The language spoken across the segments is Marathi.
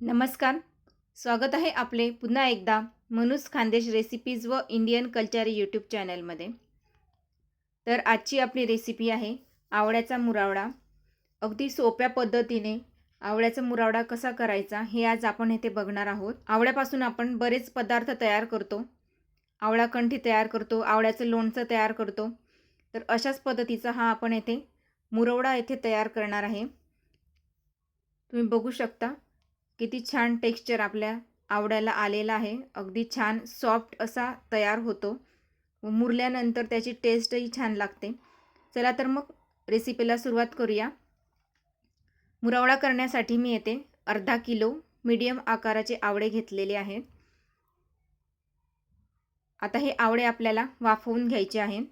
नमस्कार. स्वागत आहे आपले पुन्हा एकदा मनुस खानदेश रेसिपीज व इंडियन कल्चर यूट्यूब चॅनलमध्ये तर आजची आपली रेसिपी आहे आवळ्याचा मुरावडा. अगदी सोप्या पद्धतीने आवळ्याचा मुरावडा कसा करायचा हे आज आपण येथे बघणार आहोत. आवळ्यापासून आपण बरेच पदार्थ तयार करतो. आवळा कंठी तयार करतो आवळ्याचं लोणचं तयार करतो. तर अशाच पद्धतीचा हा आपण येथे मुरवडा येथे तयार करणार आहे. तुम्ही बघू शकता. किती छान टेक्स्चर आपल्या आवडायला आलेला आहे. अगदी छान सॉफ्ट असा तयार होतो. मुरल्यानंतर त्याची टेस्टही छान लागते. चला तर मग रेसिपीला सुरुवात करूया. मुरवडा करण्यासाठी मी येते. अर्धा किलो मीडियम आकाराचे आवळे घेतलेले आहेत आता हे आवळे आपल्याला वाफवून घ्यायचे आहेत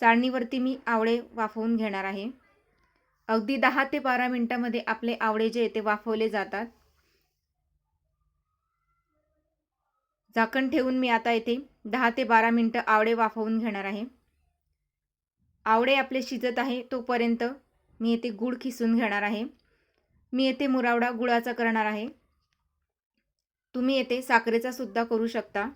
चाळणीवरती मी आवळे वाफवून घेणार आहे. अगदी दहा ते बारा मिनटामध्ये आपले आवळे जे ते वाफवले जातात. झाकण ठेवून मी आता येथे दहा ते बारा मिनटं आवळे वाफवून घेणार आहे. आवळे आपले शिजत आहे तोपर्यंत मी येथे गूळ खिसून घेणार आहे. मी येथे मुरावडा गुळाचा करणार आहे. तुम्ही येथे साखरेचा सुद्धा करू शकता.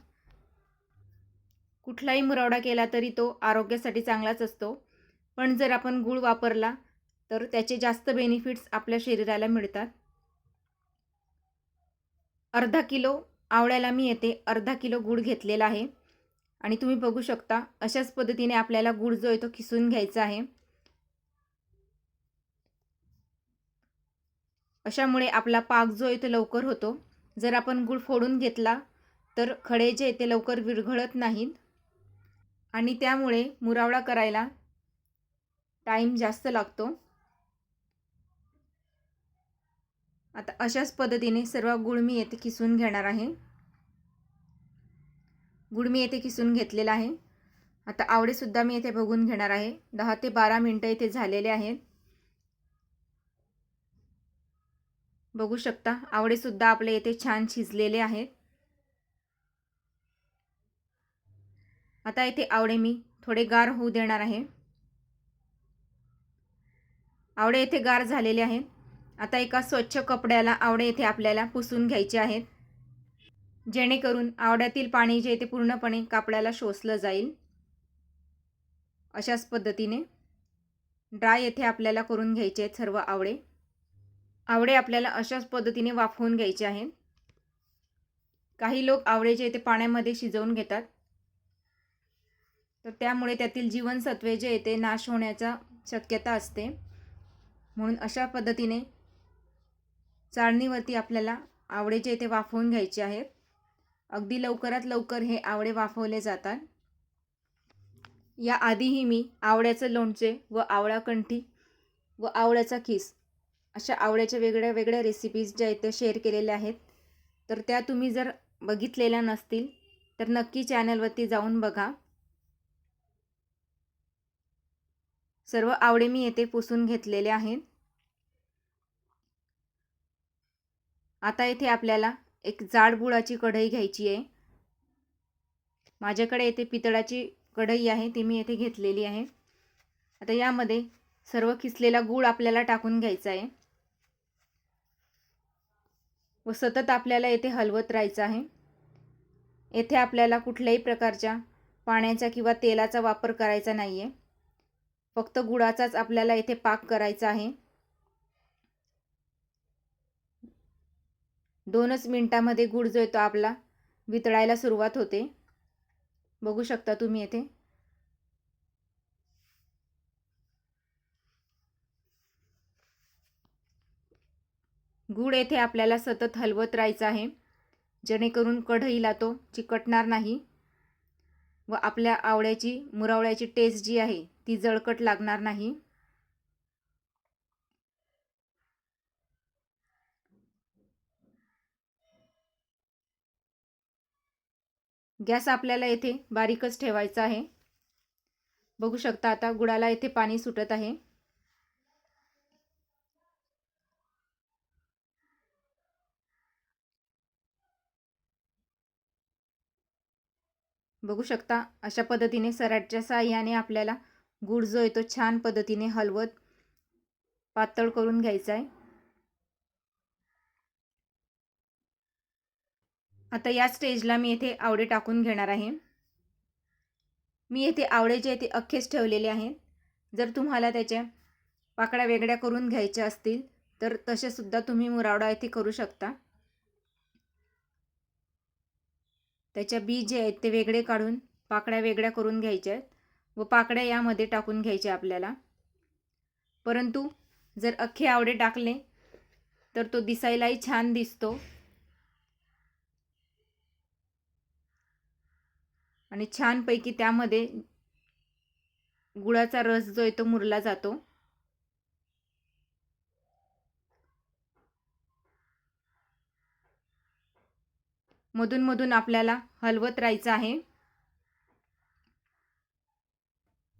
कुठलाही मुरावडा केला तरी तो आरोग्यासाठी चांगलाच असतो. पण जर आपण गूळ वापरला तर त्याचे जास्त बेनिफिट्स आपल्या शरीराला मिळतात. अर्धा किलो आवळ्याला मी येते अर्धा किलो गूळ घेतलेला आहे. आणि तुम्ही बघू शकता अशाच पद्धतीने आपल्याला गूळ जो आहे तो खिसून घ्यायचा आहे. अशामुळे आपला पाक जो आहे तो लवकर होतो. जर आपण गूळ फोडून घेतला तर खडे जे ते लवकर विरघळत नाहीत. आणि त्यामुळे मुरावळा करायला टाईम जास्त लागतो. आता अशाच पद्धतीने सर्व गुळ मी येथे किसून घेणार आहे. गुळ मी येथे किसून घेतलेला आहे. आता आवडेसुद्धा मी येथे बघून घेणार आहे. दहा ते बारा मिनटं इथे झालेले आहेत. बघू शकता आवडेसुद्धा आपले येथे छान शिजलेले आहेत. आता इथे आवडे मी थोडे गार होऊ देणार आहे. आवडे येथे गार झालेले आहेत. आता एका स्वच्छ कपड्याला आवडे येथे आपल्याला पुसून घ्यायचे आहेत. जेणेकरून आवड्यातील पाणी जे ते पूर्णपणे कापडाला शोषलं जाईल. अशाच पद्धतीने ड्राय येथे आपल्याला करून घ्यायचे आहेत सर्व आवडे आवडे आपल्याला अशाच पद्धतीने वाफवून घ्यायचे आहेत. काही लोक आवडे जे ते पाण्यामध्ये शिजवून घेतात. तर त्यामुळे त्यातील जीवनसत्वे जे येते नाश होण्याचा शक्यता असते. म्हणून अशा पद्धतीने चाळणीवरती आपल्याला आवडे जे इथे वाफवून घ्यायचे आहेत. अगदी लवकरात लवकर हे आवळे वाफवले जातात. या आधीही मी आवळ्याचं लोणचे व आवळा कंठी व आवळ्याचा खीस अशा आवळ्याच्या वेगळ्या वेगळ्या रेसिपीज ज्या इथे शेअर केलेल्या आहेत. तर त्या तुम्ही जर बघितलेल्या नसतील तर नक्की चॅनलवरती जाऊन बघा. सर्व आवडे मी येथे पुसून घेतलेले आहेत. आता इथे आपल्याला एक जाड बुळाची कढई घ्यायची आहे. माझ्याकडे येथे पितळाची कढई आहे ती मी येथे घेतलेली आहे. आता यामध्ये सर्व किसलेला गूळ आपल्याला टाकून घ्यायचा आहे. व सतत आपल्याला येथे हलवत राहायचं आहे. येथे आपल्याला कुठल्याही प्रकारच्या पाण्याचा किंवा तेलाचा वापर करायचा नाही आहे फक्त गुळाचाच आपल्याला येथे पाक करायचा आहे. दोनच मिनटामध्ये गुळ जो येतो आपला वितळायला सुरुवात होते. बघू शकता तुम्ही येथे. गूळ येथे आपल्याला सतत हलवत राहायचं आहे. जेणेकरून कढईला तो चिकटणार नाही व आपल्या आवळ्याची मुरावळ्याची टेस्ट जी आहे ती जळकट लागणार नाही. गॅस आपल्याला येथे बारीकच ठेवायचा आहे. बघू शकता आता गुळाला येथे पाणी सुटत आहे. बघू शकता अशा पद्धतीने सराटच्या साह्याने आपल्याला गुळ जो आहे तो छान पद्धतीने हलवत पातळ करून घ्यायचा आहे. आता या स्टेजला मी येथे आवडे टाकून घेणार आहे. मी येथे आवडे जे ते अख्खेच ठेवलेले आहेत. जर तुम्हाला त्याच्या पाकळ्या वेगळ्या करून घ्यायच्या असतील तर तसेसुद्धा तुम्ही मुरावडा येथे करू शकता. त्याच्या बी जे आहेत ते वेगळे काढून पाकळ्या वेगळ्या करून घ्यायच्या आहेत व पाकळ्या यामध्ये टाकून घ्यायच्या आपल्याला. परंतु जर अख्खे आवडे टाकले तर तो दिसायलाही छान दिसतो. आणि छानपैकी त्यामध्ये गुळाचा रस जो आहे तो मुरला जातो. मधून मधून आपल्याला हलवत राहायचं आहे.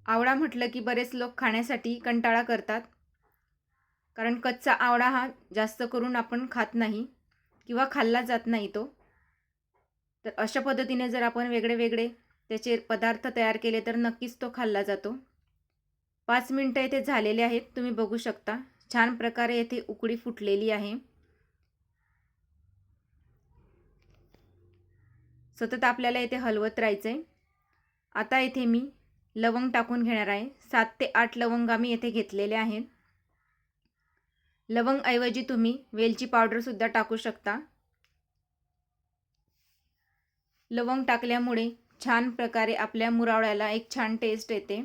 आवळा म्हटलं की बरेच लोक खाण्यासाठी कंटाळा करतात. कारण कच्चा आवळा हा जास्त करून आपण खात नाही किंवा खाल्ला जात नाही तो. तर अशा पद्धतीने जर आपण वेगळे वेगळे त्याचे पदार्थ तयार केले तर नक्कीच तो खाल्ला जातो. पाच मिनटं येथे झालेले आहेत तुम्ही बघू शकता. छान प्रकारे येथे उकडी फुटलेली आहे. सतत आपल्याला येथे हलवत राहायचं आहे आता येथे मी लवंग टाकून घेणार आहे. सात ते आठ लवंग आम्ही येथे घेतलेले आहेत. लवंगऐवजी तुम्ही वेलची पावडरसुद्धा टाकू शकता. लवंग टाकल्यामुळे छान प्रकारे आपल्या मुरावळ्याला एक छान टेस्ट येते.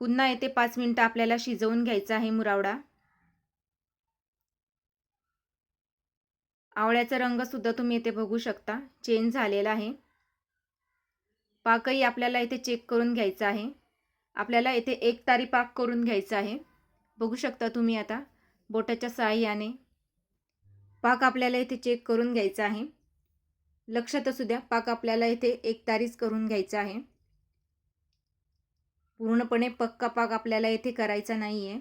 पुन्हा येते पाच मिनटं आपल्याला शिजवून घ्यायचा आहे मुरावडा आवळ्याचा रंगसुद्धा तुम्ही इथे बघू शकता. चेंज झालेला आहे. पाकही आपल्याला इथे चेक करून घ्यायचा आहे. आपल्याला इथे एक तारी पाक करून घ्यायचा आहे. बघू शकता तुम्ही आता. बोटाच्या साह्याने पाक आपल्याला इथे चेक करून घ्यायचा आहे. लक्षात असू द्या पाक आपल्याला इथे एक तारीच करून घ्यायचा आहे. पूर्णपणे पक्का पाक आपल्याला इथे करायचा नाही आहे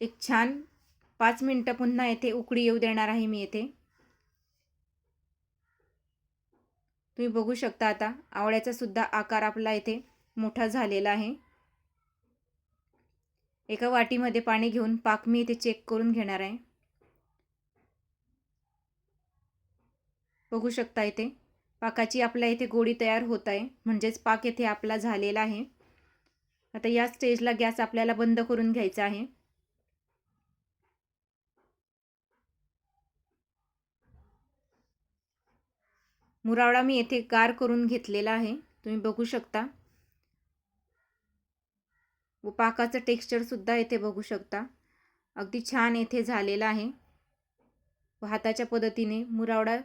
एक छान पाच मिनटं पुन्हा येथे उकडी येऊ देणार आहे मी येथे तुम्ही बघू शकता आता आवळ्याचा सुद्धा आकार आपला येथे मोठा झालेला आहे. एका वाटीमध्ये पाणी घेऊन पाक मी इथे चेक करून घेणार आहे. बघू शकता इथे पाकाची आपल्या इथे गोडी तयार होत आहे. म्हणजेच पाक येथे आपला झालेला आहे. आता या स्टेजला गॅस आपल्याला बंद करून घ्यायचा आहे. मुरावडा मी येथे गार करून घेतलेला आहे. तुम्ही बघू शकता. व पाकाचं टेक्स्चरसुद्धा येथे बघू शकता. अगदी छान येथे झालेला आहे. व हाताच्या पद्धतीने मुरावडा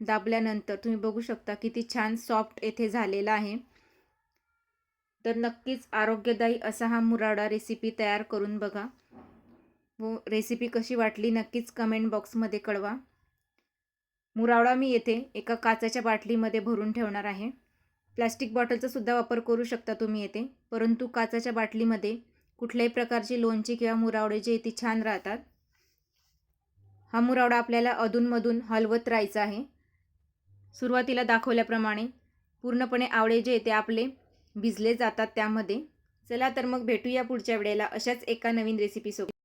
दाबल्यानंतर तुम्ही बघू शकता किती छान सॉफ्ट येथे झालेला आहे. तर नक्कीच आरोग्यदायी असा हा मुरावडा रेसिपी तयार करून बघा. व रेसिपी कशी वाटली नक्कीच कमेंट बॉक्समध्ये कळवा. मुरावडा मी येथे एका काचाच्या बाटलीमध्ये भरून ठेवणार आहे. प्लास्टिक बॉटलचा सुद्धा वापर करू शकता तुम्ही येथे. परंतु काचाच्या बाटलीमध्ये कुठल्याही प्रकारचे लोणचे किंवा मुरावडे जे येते छान राहतात हा मुरावडा आपल्याला अधूनमधून हलवत राहायचा आहे. सुरुवातीला दाखवल्याप्रमाणे पूर्णपणे आवळे जे येते आपले भिजले जातात त्यामध्ये. चला तर मग भेटूया पुढच्या वेळेला अशाच एका नवीन रेसिपीसोबत